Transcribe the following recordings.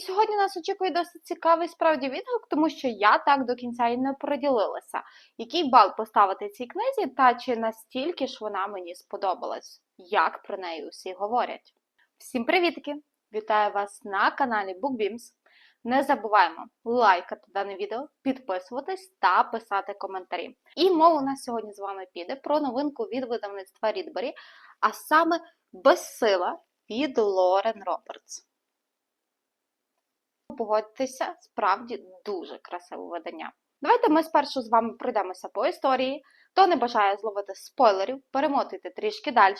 Сьогодні нас очікує досить цікавий справді відгук, тому що я так до кінця і не приділилася, який бал поставити цій книзі, та чи настільки ж вона мені сподобалась, як про неї усі говорять. Всім привітки! Вітаю вас на каналі BookBeams. Не забуваємо лайкати дане відео, підписуватись та писати коментарі. І мова у нас сьогодні з вами піде про новинку від видавництва Рідбері, а саме Безсила від Лорен Робертс. Погодьтеся, справді дуже красиве видання. Давайте ми спершу з вами пройдемося по історії. Хто не бажає зловити спойлерів, перемотуйте трішки далі,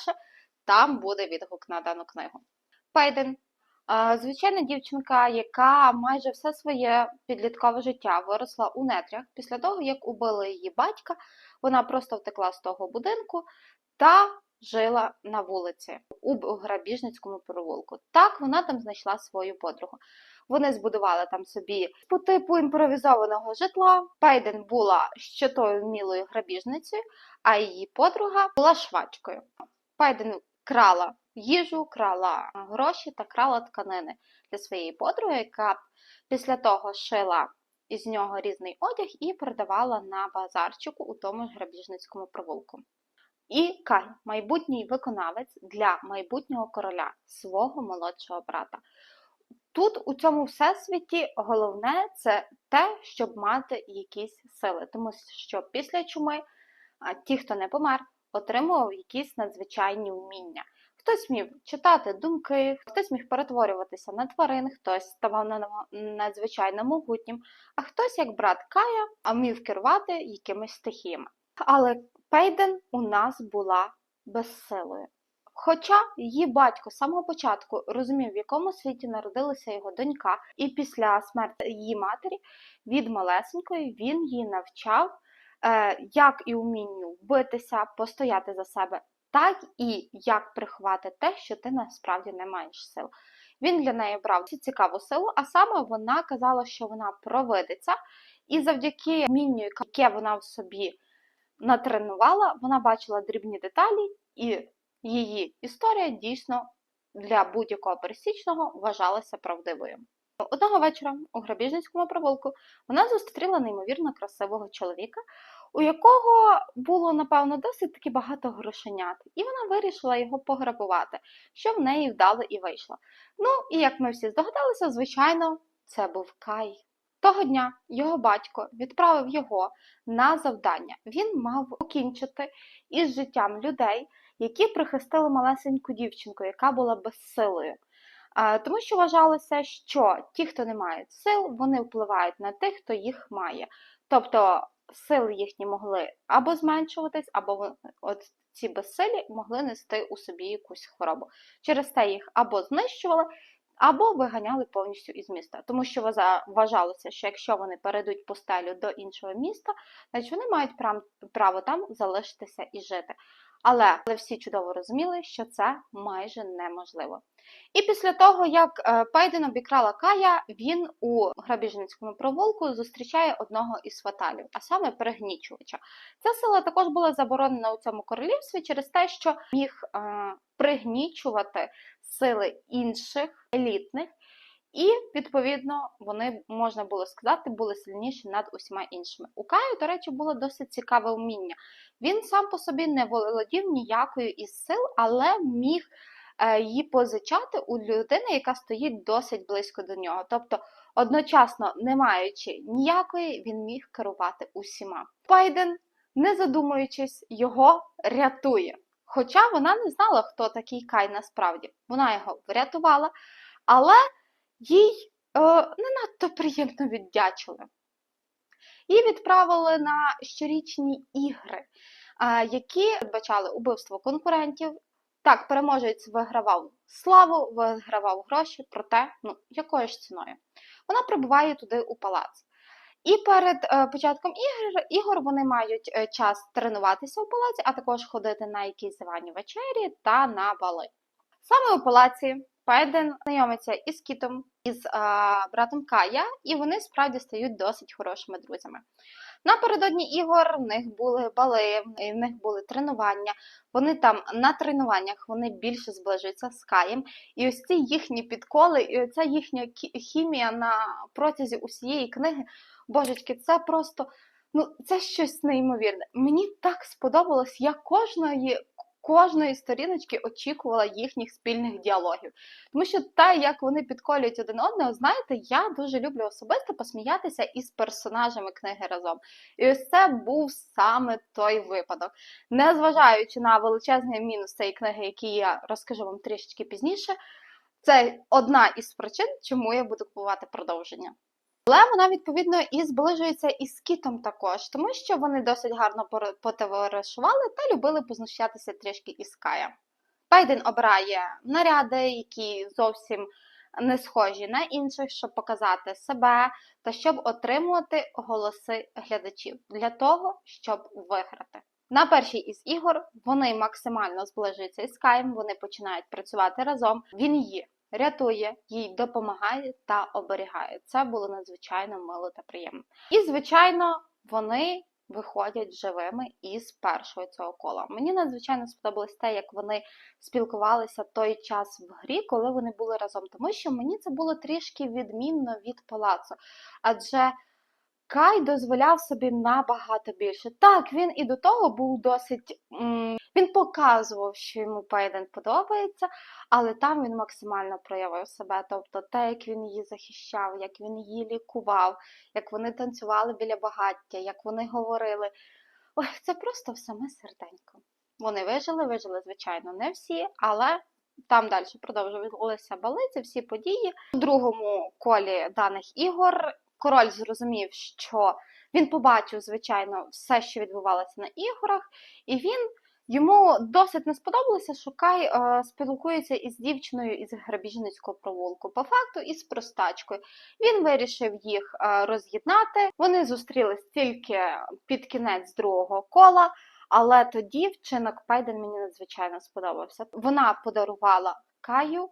там буде відгук на дану книгу. Пейден Звичайна дівчинка, яка майже все своє підліткове життя виросла у нетрях. Після того, як убили її батька, вона просто втекла з того будинку та жила на вулиці у грабіжницькому провулку. Так вона там знайшла свою подругу. Вони збудували там собі по типу імпровізованого житла. Пейден була щотою вмілою грабіжницею, а її подруга була швачкою. Пайден крала їжу, крала гроші та крала тканини для своєї подруги, яка після того шила із нього різний одяг і продавала на базарчику у тому ж грабіжницькому провулку. І Кай, майбутній виконавець для майбутнього короля, свого молодшого брата. Тут у цьому всесвіті головне це те, щоб мати якісь сили, тому що після чуми ті, хто не помер, отримував якісь надзвичайні вміння. Хтось міг читати думки, хтось міг перетворюватися на тварин, хтось ставав надзвичайно могутнім, а хтось, як брат Кая, а міг керувати якимись стихіями. Але Пейден у нас була безсилою. Хоча її батько з самого початку розумів, в якому світі народилася його донька, і після смерті її матері від малесенької він її навчав, е, як і вмінню битися, постояти за себе, так і як приховати те, що ти насправді не маєш сил. Він для неї брав цю цікаву силу, а саме вона казала, що вона провидиться, і завдяки вмінню, яке вона в собі натренувала, вона бачила дрібні деталі, і її історія дійсно для будь-якого пересічного вважалася правдивою. Одного вечора у грабіжницькому провулку вона зустріла неймовірно красивого чоловіка, у якого було, напевно, досить таки багато грошенят, і вона вирішила його пограбувати, що в неї вдало і вийшло. Ну, і як ми всі здогадалися, звичайно, це був Кай. Того дня його батько відправив його на завдання. Він мав покінчити із життям людей, які прихистили малесеньку дівчинку, яка була безсилою. Тому що вважалося, що ті, хто не мають сил, вони впливають на тих, хто їх має. Тобто сили їхні могли або зменшуватись, або от ці безсилі могли нести у собі якусь хворобу. Через те їх або знищували, або виганяли повністю із міста. Тому що вважалося, що якщо вони перейдуть пустелю до іншого міста, значить вони мають право там залишитися і жити. Але всі чудово розуміли, що це майже неможливо. І після того, як е, Пейден обікрала Кая, він у грабіжницькому провулку зустрічає одного із фаталів, а саме пригнічувача. Ця сила також була заборонена у цьому королівстві через те, що міг е, пригнічувати сили інших елітних. І, відповідно, вони, можна було сказати, були сильніші над усіма іншими. У Каю, до речі, було досить цікаве вміння. Він сам по собі не володів ніякою із сил, але міг е, її позичати у людини, яка стоїть досить близько до нього. Тобто, одночасно, не маючи ніякої, він міг керувати усіма. Пайден, не задумуючись, його рятує. Хоча вона не знала, хто такий Кай насправді. Вона його врятувала, але їй е, не надто приємно віддячили. Її відправили на щорічні ігри, е, які передбачали убивство конкурентів. Так, переможець вигравав славу, вигравав гроші, проте, ну, якою ж ціною. Вона прибуває туди у палац. І перед е, початком ігор ігор вони мають е, час тренуватися у палаці, а також ходити на якісь звані вечері та на бали. Саме у палаці Пайден знайомиться із Кітом, із а, братом Кая, і вони справді стають досить хорошими друзями. Напередодні ігор в них були бали, в них були тренування. Вони там на тренуваннях вони більше зближуються з Каєм. І ось ці їхні підколи, і оця їхня хімія на протязі усієї книги, божечки, це просто ну це щось неймовірне. Мені так сподобалось, я кожної. Кожної сторіночки очікувала їхніх спільних діалогів. Тому що те, як вони підколюють один одного, знаєте, я дуже люблю особисто посміятися із персонажами книги разом. І ось це був саме той випадок. Незважаючи на величезний мінус цієї книги, який я розкажу вам трішечки пізніше, це одна із причин, чому я буду купувати продовження. Але вона, відповідно, і зближується із кітом також, тому що вони досить гарно потоваришували та любили познущатися трішки із Кая. Байден обирає наряди, які зовсім не схожі на інших, щоб показати себе та щоб отримувати голоси глядачів для того, щоб виграти. На першій із ігор вони максимально зближуються із Каєм, вони починають працювати разом. Він її рятує, їй допомагає та оберігає. Це було надзвичайно мило та приємно. І, звичайно, вони виходять живими із першого цього кола. Мені надзвичайно сподобалось те, як вони спілкувалися той час в грі, коли вони були разом, тому що мені це було трішки відмінно від палацу. Адже Кай дозволяв собі набагато більше. Так, він і до того був досить. м, він показував, що йому Пейден подобається, але там він максимально проявив себе. Тобто те, як він її захищав, як він її лікував, як вони танцювали біля багаття, як вони говорили. Ой, це просто в саме серденько. Вони вижили, вижили, звичайно, не всі, але там далі продовжувалися бали, ці всі події. У другому колі даних ігор король зрозумів, що він побачив, звичайно, все, що відбувалося на ігорах, і він йому досить не сподобалося, що Кай е, спілкується із дівчиною із грабіжницького провулку, по факту із простачкою. Він вирішив їх е, роз'єднати. Вони зустрілись тільки під кінець другого кола. Але тоді вчинок Пайден мені надзвичайно сподобався. Вона подарувала Каю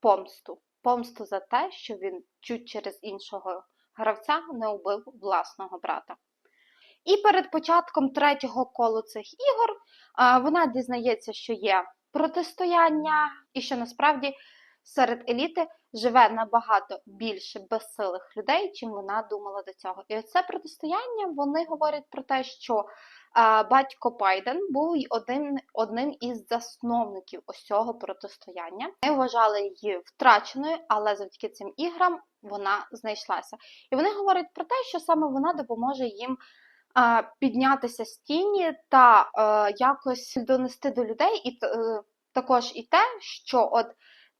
помсту. Помсту за те, що він чуть через іншого гравця не убив власного брата. І перед початком третього колу цих ігор вона дізнається, що є протистояння, і що насправді серед еліти живе набагато більше безсилих людей, чим вона думала до цього. І оце протистояння вони говорять про те, що батько Пайден був один, одним із засновників ось цього протистояння. Ми вважали її втраченою, але завдяки цим іграм вона знайшлася. І вони говорять про те, що саме вона допоможе їм піднятися з тіні та е, якось донести до людей, і е, також і те, що от.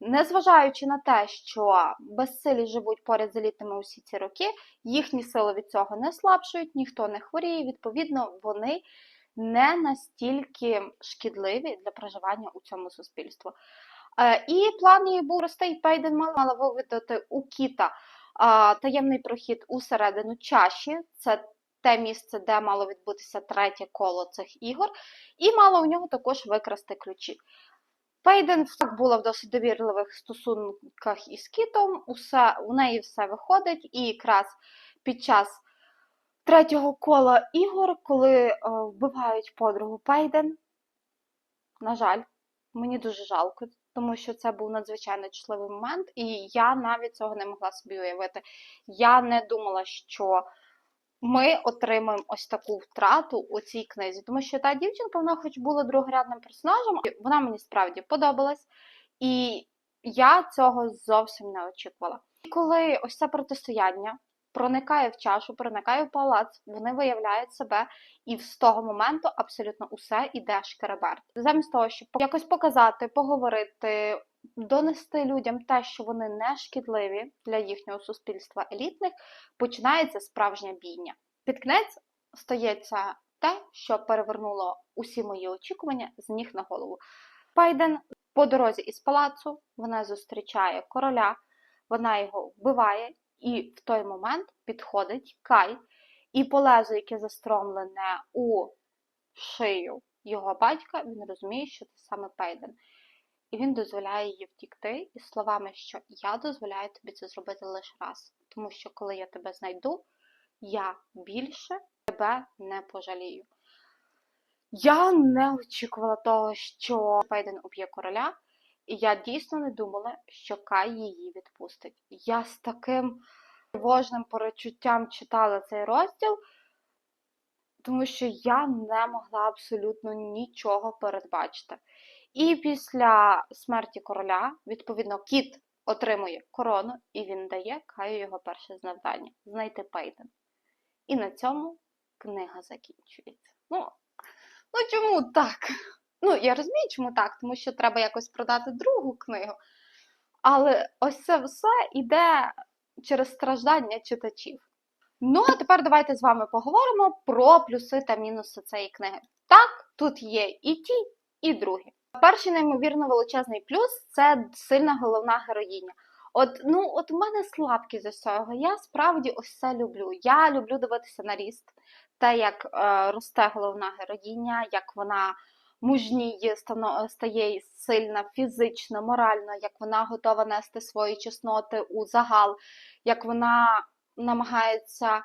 Незважаючи на те, що безсилі живуть поряд з елітами усі ці роки, їхні сили від цього не слабшують, ніхто не хворіє, відповідно, вони не настільки шкідливі для проживання у цьому суспільстві. Е, І план її був простий. Пейден мала виведати у Кіта таємний прохід усередину чаші. Це те місце, де мало відбутися третє коло цих ігор, і мала у нього також викрасти ключі. Пейден так була в досить довірливих стосунках із Кітом, усе, у неї все виходить, і якраз під час третього кола ігор, коли е, вбивають подругу Пейден, на жаль, мені дуже жалко, тому що це був надзвичайно чутливий момент, і я навіть цього не могла собі уявити. Я не думала, що ми отримаємо ось таку втрату у цій книзі, тому що та дівчинка, вона хоч була другорядним персонажем, вона мені справді подобалась, і я цього зовсім не очікувала. І коли ось це протистояння проникає в чашу, проникає в палац, вони виявляють себе, і з того моменту абсолютно усе іде шкереберт. Замість того, щоб якось показати, поговорити, донести людям те, що вони не шкідливі для їхнього суспільства елітних, починається справжня бійня. Під кінець стається те, що перевернуло усі мої очікування з ніг на голову. Пайден по дорозі із палацу вона зустрічає короля, вона його вбиває, і в той момент підходить Кай, і по лезу, яке застромлене у шию його батька, він розуміє, що це саме Пейден. І він дозволяє їй втікти із словами, що я дозволяю тобі це зробити лише раз, тому що коли я тебе знайду, я більше тебе не пожалію. Я не очікувала того, що Фейден уб'є короля, і я дійсно не думала, що Кай її відпустить. Я з таким тривожним перечуттям читала цей розділ, тому що я не могла абсолютно нічого передбачити. І після смерті короля, відповідно, кіт отримує корону, і він дає Каю його перше завдання знайти Пейден. І на цьому книга закінчується. Ну, ну чому так? Ну, я розумію, чому так, тому що треба якось продати другу книгу. Але ось це все йде через страждання читачів. Ну, а тепер давайте з вами поговоримо про плюси та мінуси цієї книги. Так, тут є і ті, і другі. Перший неймовірно величезний плюс це сильна головна героїня. От, ну, от у мене слабкість за цього. Я справді ось це люблю. Я люблю дивитися на ріст, те, як е, росте головна героїня, як вона мужніє, стає сильна фізично, морально, як вона готова нести свої чесноти у загал, як вона намагається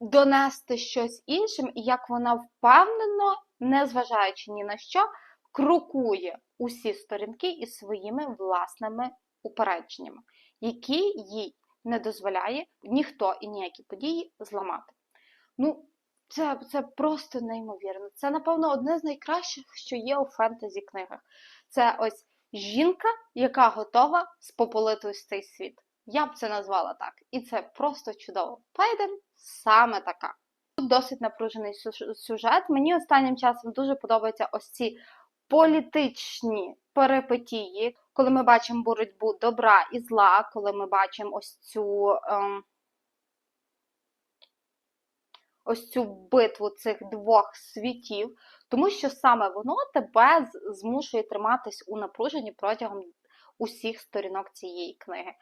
донести щось іншим, і як вона впевнено, незважаючи ні на що, крокує усі сторінки із своїми власними упередженнями, які їй не дозволяє ніхто і ніякі події зламати. Ну, це, це просто неймовірно. Це, напевно, одне з найкращих, що є у фентезі книгах. Це ось жінка, яка готова спопулити ось цей світ. Я б це назвала так. І це просто чудово. Пайден саме така. Тут досить напружений сюжет. Мені останнім часом дуже подобаються ось ці політичні перипетії, коли ми бачимо боротьбу добра і зла, коли ми бачимо ось цю. Ем, ось цю битву цих двох світів, тому що саме воно тебе змушує триматись у напруженні протягом усіх сторінок цієї книги.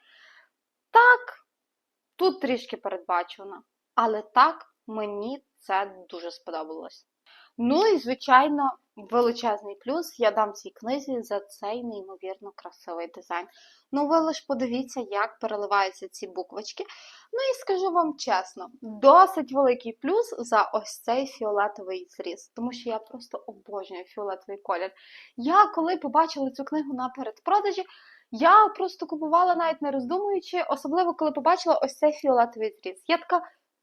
Так, тут трішки передбачено, але так мені це дуже сподобалось. Ну і, звичайно, величезний плюс я дам цій книзі за цей неймовірно красивий дизайн. Ну, ви лиш подивіться, як переливаються ці буквочки. Ну і скажу вам чесно, досить великий плюс за ось цей фіолетовий зріз, тому що я просто обожнюю фіолетовий колір. Я коли побачила цю книгу на передпродажі, я просто купувала навіть не роздумуючи, особливо коли побачила ось цей фіолетовий зріз. Я така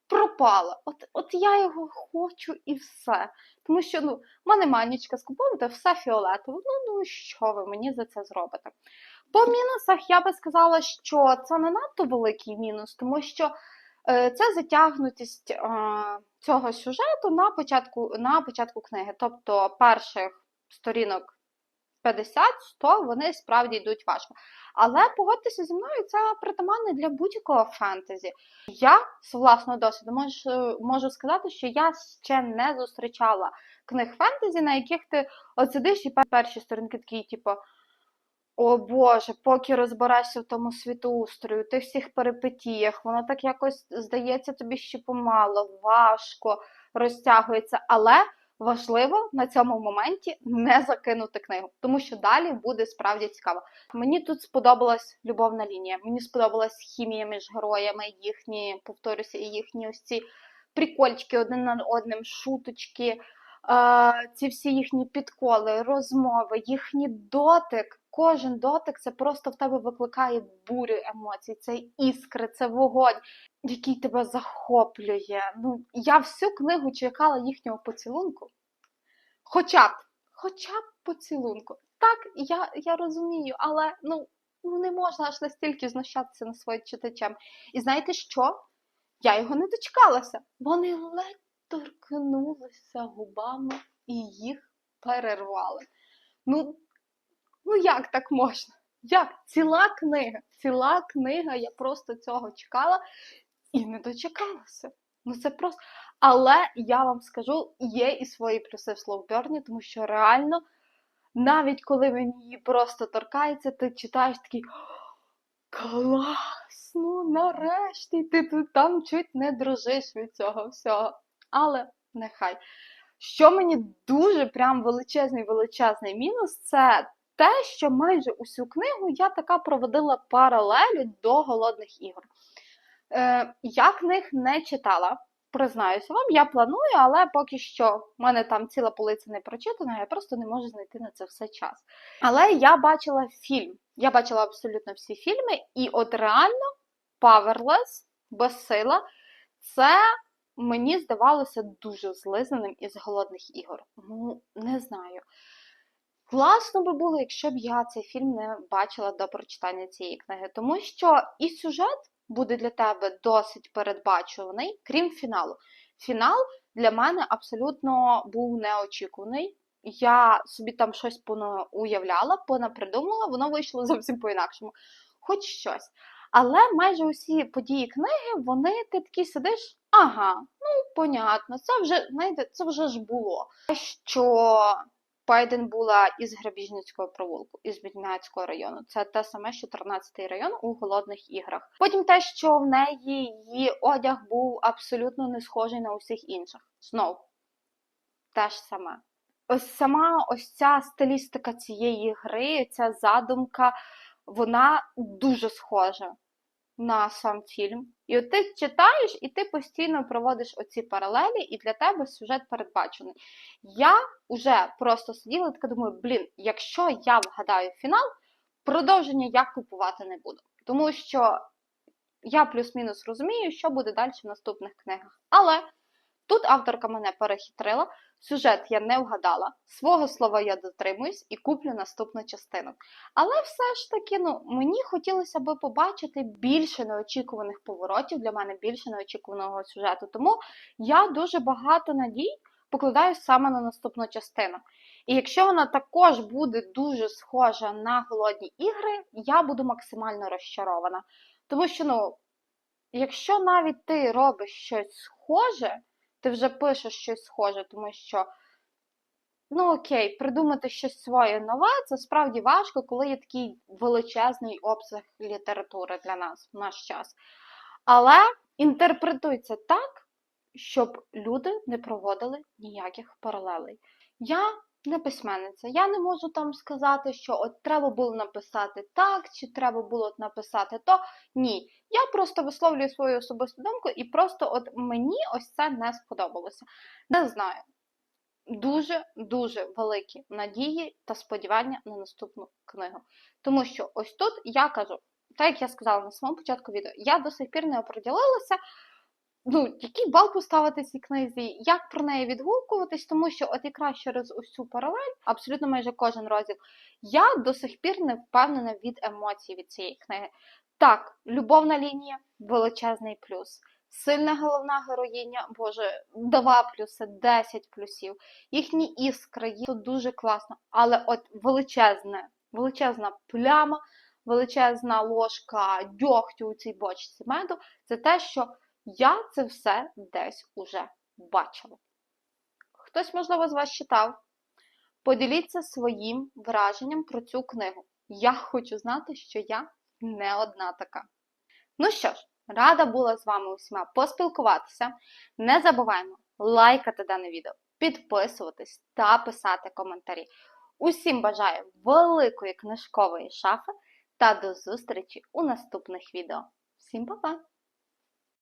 пропала. От, от я його хочу і все. Тому що ну, в мене манічка скуповувати все фіолетове. Ну, ну що ви мені за це зробите? По мінусах я би сказала, що це не надто великий мінус, тому що е, це затягнутість е, цього сюжету на початку, на початку книги. Тобто перших сторінок 50-100 вони справді йдуть важко. Але погодьтеся зі мною, це притаманне для будь-якого фентезі. Я з власного досвіду можу, можу сказати, що я ще не зустрічала книг фентезі, на яких ти от сидиш і перші сторінки такі, типу. О Боже, поки розберешся в тому світоустрою, тих всіх перипетіях, воно так якось здається тобі ще помало, важко розтягується, але важливо на цьому моменті не закинути книгу, тому що далі буде справді цікаво. Мені тут сподобалась любовна лінія, мені сподобалась хімія між героями, їхні, повторюся, і їхні ось ці прикольчики один над одним, шуточки, е, ці всі їхні підколи, розмови, їхній дотик. Кожен дотик це просто в тебе викликає бурю емоцій, це іскри, це вогонь, який тебе захоплює. Ну, я всю книгу чекала їхнього поцілунку. Хоча б, хоча б поцілунку. Так, я, я розумію, але ну, ну не можна аж настільки знущатися над своїм читачем. І знаєте що? Я його не дочекалася. Вони ледь торкнулися губами і їх перервали. Ну, ну як так можна? Як? Ціла книга, ціла книга, я просто цього чекала і не дочекалася. Ну це просто. Але я вам скажу, є і свої плюси в Слоуберні, тому що реально, навіть коли він її просто торкається, ти читаєш такий клас, ну нарешті ти тут там чуть не дрожиш від цього всього. Але нехай. Що мені дуже прям величезний величезний мінус, це те, що майже усю книгу я така проводила паралелю до голодних ігор. Е, я книг не читала, признаюся вам, я планую, але поки що в мене там ціла полиця не прочитана, я просто не можу знайти на це все час. Але я бачила фільм. Я бачила абсолютно всі фільми, і от реально Powerless, безсила, це мені здавалося дуже злизненим із голодних ігор. Ну, не знаю. Класно би було, якщо б я цей фільм не бачила до прочитання цієї книги, тому що і сюжет буде для тебе досить передбачуваний, крім фіналу. Фінал для мене абсолютно був неочікуваний. Я собі там щось уявляла, понапридумала, воно вийшло зовсім по-інакшому. Хоч щось. Але майже усі події книги, вони ти такий сидиш, ага, ну, понятно, це вже, знаєте, це вже ж було. Що Пайден була із Грабіжницького провулку, із Бідняцького району. Це те саме, що 13-й район у голодних іграх. Потім те, що в неї її одяг був абсолютно не схожий на усіх інших. Знов те ж саме. Ось сама ось ця стилістика цієї гри, ця задумка, вона дуже схожа на сам фільм. І от ти читаєш, і ти постійно проводиш оці паралелі, і для тебе сюжет передбачений. Я вже просто сиділа і така думаю, блін, якщо я вгадаю фінал, продовження я купувати не буду. Тому що я плюс-мінус розумію, що буде далі в наступних книгах. Але тут авторка мене перехитрила. Сюжет я не вгадала, свого слова я дотримуюсь і куплю наступну частину. Але все ж таки, ну, мені хотілося би побачити більше неочікуваних поворотів, для мене більше неочікуваного сюжету. Тому я дуже багато надій покладаю саме на наступну частину. І якщо вона також буде дуже схожа на голодні ігри, я буду максимально розчарована. Тому що, ну, якщо навіть ти робиш щось схоже ти вже пишеш щось схоже, тому що, ну окей, придумати щось своє нове це справді важко, коли є такий величезний обсяг літератури для нас в наш час. Але інтерпретується так, щоб люди не проводили ніяких паралелей. Я не письменниця. Я не можу там сказати, що от треба було написати так, чи треба було написати то. Ні. Я просто висловлюю свою особисту думку, і просто от мені ось це не сподобалося. Не знаю. Дуже-дуже великі надії та сподівання на наступну книгу. Тому що ось тут я кажу, так як я сказала на самому початку відео, я до сих пір не оприділилася, ну, який бал поставити цій книзі, як про неї відгукуватись, тому що от якраз через ось цю паралель, абсолютно майже кожен розділ, я до сих пір не впевнена від емоцій від цієї книги. Так, любовна лінія величезний плюс. Сильна головна героїня, боже, два плюси, 10 плюсів. Їхні іскри тут дуже класно, але от величезне, величезна пляма, величезна ложка дьогтю у цій бочці меду це те, що я це все десь уже бачила. Хтось, можливо, з вас читав? Поділіться своїм враженням про цю книгу. Я хочу знати, що я не одна така. Ну що ж, рада була з вами усіма поспілкуватися. Не забуваємо лайкати дане відео, підписуватись та писати коментарі. Усім бажаю великої книжкової шафи та до зустрічі у наступних відео. Всім па-па!